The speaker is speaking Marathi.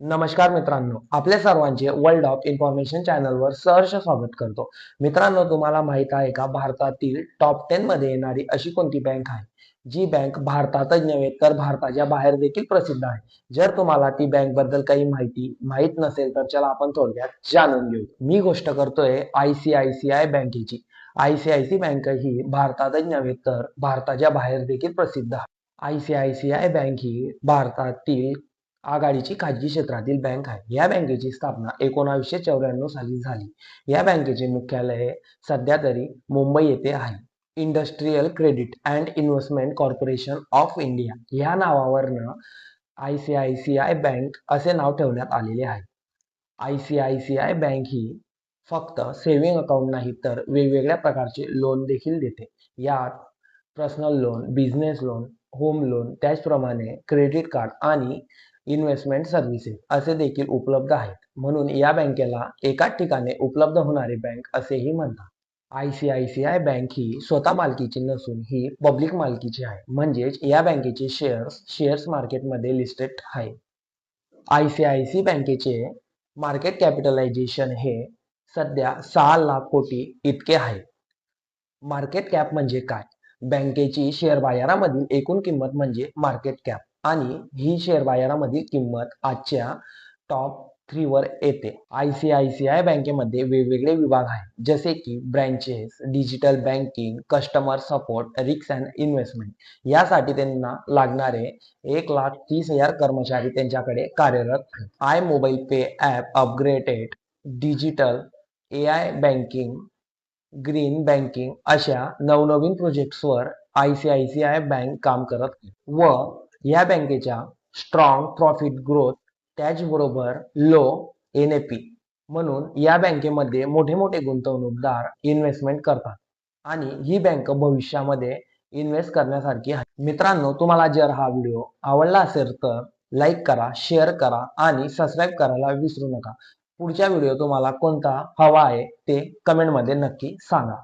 नमस्कार मित्रांनो आपल्या सर्वांचे वर्ल्ड ऑफ इन्फॉर्मेशन चॅनलवर सहर्ष स्वागत करतो. मित्रांनो तुम्हाला माहीत आहे का भारतातील टॉप टेन मध्ये येणारी अशी कोणती बँक आहे? जी बँक भारतातच नव्हे तर भारताच्या बाहेर देखील प्रसिद्ध आहे. जर तुम्हाला ती बँकबद्दल काही माहिती माहीत नसेल तर चला आपण थोडक्यात जाणून घेऊ. मी गोष्ट करतोय I C I C I बँकेची I C I C bank ही भारतातच नव्हे तर भारताच्या बाहेर देखील प्रसिद्ध आहे. I C I C I bank ही भारतातील आघाडीची खाजगी क्षेत्रातील बँक आहे. या बँकेची स्थापना एकोणावीसशे चौऱ्याण्णव साली झाली. या बँकेचे मुख्यालय सध्या तरी मुंबई येथे आहे. Industrial credit and investment corporation of India ह्या नावावरनं I C I C I bank असे नाव ठेवण्यात आलेले आहे. I C I C I bank ही फक्त सेव्हिंग अकाउंट नाही तर वेगवेगळ्या प्रकारचे लोन देखील देते. यात personal loan business loan home loan त्याचप्रमाणे क्रेडिट कार्ड आणि इन्व्हेस्टमेंट सर्व्हिसेस असे देखील उपलब्ध आहेत. म्हणून या बँकेला एकाच ठिकाणी उपलब्ध होणारी बँक असेही म्हणतात. I C I C I bank ही स्वतः मालकीची नसून ही पब्लिक मालकीची आहे. म्हणजेच या बँकेचे शेअर्स शेअर्स मार्केटमध्ये लिस्टेड आहे. आय सी आय सी बँकेचे मार्केट कॅपिटलायझेशन हे सध्या सहा लाख कोटी इतके आहे. मार्केट कॅप म्हणजे काय? बँकेची शेअर बाजारामधील एकूण किंमत म्हणजे मार्केट कॅप. आणि ही शेअर बाजारामधील किंमत आजच्या टॉप थ्रीवर येते. I C I C I बँकेमध्ये वेगवेगळे विभाग आहेत. जसे की branches digital banking customer support risks and investment यासाठी त्यांना लागणारे एक लाख तीस हजार कर्मचारी त्यांच्याकडे कार्यरत I mobile pay app upgraded digital A I banking green banking अशा नवनवीन प्रोजेक्ट्सवर I C I C I bank काम करत व या बँकेच्या स्ट्रॉंग प्रॉफिट ग्रोथ त्याचबरोबर लो एन ए पी म्हणून या बँकेमध्ये मोठे मोठे गुंतवणूकदार इन्व्हेस्टमेंट करतात. आणि ही बँक भविष्यामध्ये इन्व्हेस्ट करण्यासारखी आहे. मित्रांनो तुम्हाला जर हा व्हिडिओ आवडला असेल तर लाईक करा शेअर करा आणि सबस्क्राईब करायला विसरू नका. पुढच्या व्हिडिओ तुम्हाला कोणता हवा आहे ते कमेंटमध्ये नक्की सांगा.